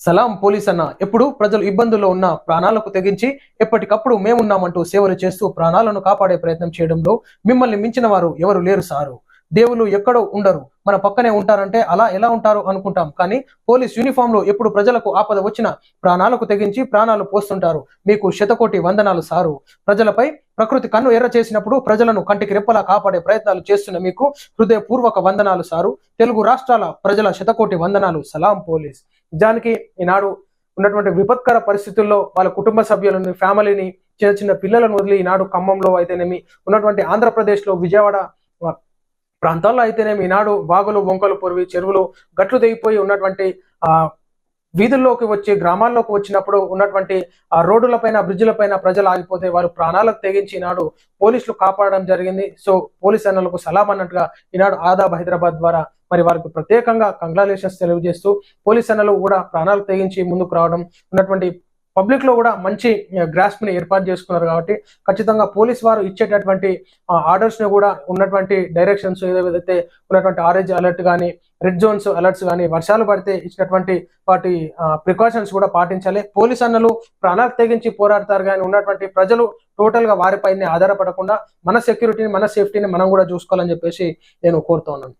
సలాం police అన్న ఎప్పుడు ప్రజలు ఇబ్బందుల్లో ఉన్న ప్రాణాలకు తెగించి ఎప్పటికప్పుడు మేమున్నామంటూ సేవలు చేస్తూ ప్రాణాలను కాపాడే ప్రయత్నం చేయడంలో మిమ్మల్ని మించిన వారు ఎవరు లేరు సారు. దేవుళ్ళు ఎక్కడో ఉండరు. మన పక్కనే ఉంటారంటే అలా ఎలా ఉంటారు అనుకుంటాం. కానీ పోలీస్ యూనిఫామ్లో ఎప్పుడు ప్రజలకు ఆపద వచ్చిన ప్రాణాలకు తెగించి ప్రాణాలు పోస్తుంటారు. మీకు శతకోటి వందనాలు సారు. ప్రజలపై ప్రకృతి కన్ను ఎర్ర చేసినప్పుడు ప్రజలను కంటికి రెప్పలా కాపాడే ప్రయత్నాలు చేస్తున్న మీకు హృదయపూర్వక వందనాలు సారు. తెలుగు రాష్ట్రాల ప్రజల శతకోటి వందనాలు సలాం పోలీస్. నిజానికి ఈనాడు ఉన్నటువంటి విపత్కర పరిస్థితుల్లో వాళ్ళ కుటుంబ సభ్యులని ఫ్యామిలీని చిన్న చిన్న పిల్లలను వదిలి ఈనాడు ఖమ్మంలో అయితేనేమి ఉన్నటువంటి ఆంధ్రప్రదేశ్లో విజయవాడ ప్రాంతాల్లో అయితేనేమి ఈనాడు వాగులు వంకలు పొరివి చెరువులు గట్లు దిగిపోయి ఉన్నటువంటి ఆ వీధుల్లోకి వచ్చి గ్రామాల్లోకి వచ్చినప్పుడు ఉన్నటువంటి ఆ రోడ్డులపైన బ్రిడ్జిలపైన ప్రజలు ఆగిపోతే వారు ప్రాణాలకు తెగించి ఈనాడు పోలీసులు కాపాడడం జరిగింది. సో పోలీస్ అన్నలకు సలాం అన్నట్టుగా ఈనాడు ఆదాబ్ హైదరాబాద్ ద్వారా మరి వారికి ప్రత్యేకంగా కంగ్రాచులేషన్స్ తెలియజేస్తూ పోలీస్ అన్నలు కూడా ప్రాణాలు తెగించి ముందుకు రావడం ఉన్నటువంటి పబ్లిక్లో కూడా మంచి గ్రాస్ప్ని ఏర్పాటు చేసుకున్నారు కాబట్టి ఖచ్చితంగా పోలీస్ వారు ఇచ్చేటటువంటి ఆర్డర్స్ని కూడా ఉన్నటువంటి డైరెక్షన్స్ ఏదైతే ఉన్నటువంటి ఆరెంజ్ అలర్ట్ కానీ రెడ్ జోన్స్ అలర్ట్స్ కానీ వర్షాలు పడితే ఇచ్చినటువంటి వాటి ప్రికాషన్స్ కూడా పాటించాలి. పోలీస్ అన్నలు ప్రాణాలు తెగించి పోరాడతారు కానీ ఉన్నటువంటి ప్రజలు టోటల్గా వారిపైనే ఆధారపడకుండా మన సెక్యూరిటీని మన సేఫ్టీని మనం కూడా చూసుకోవాలని చెప్పేసి నేను కోరుతున్నాను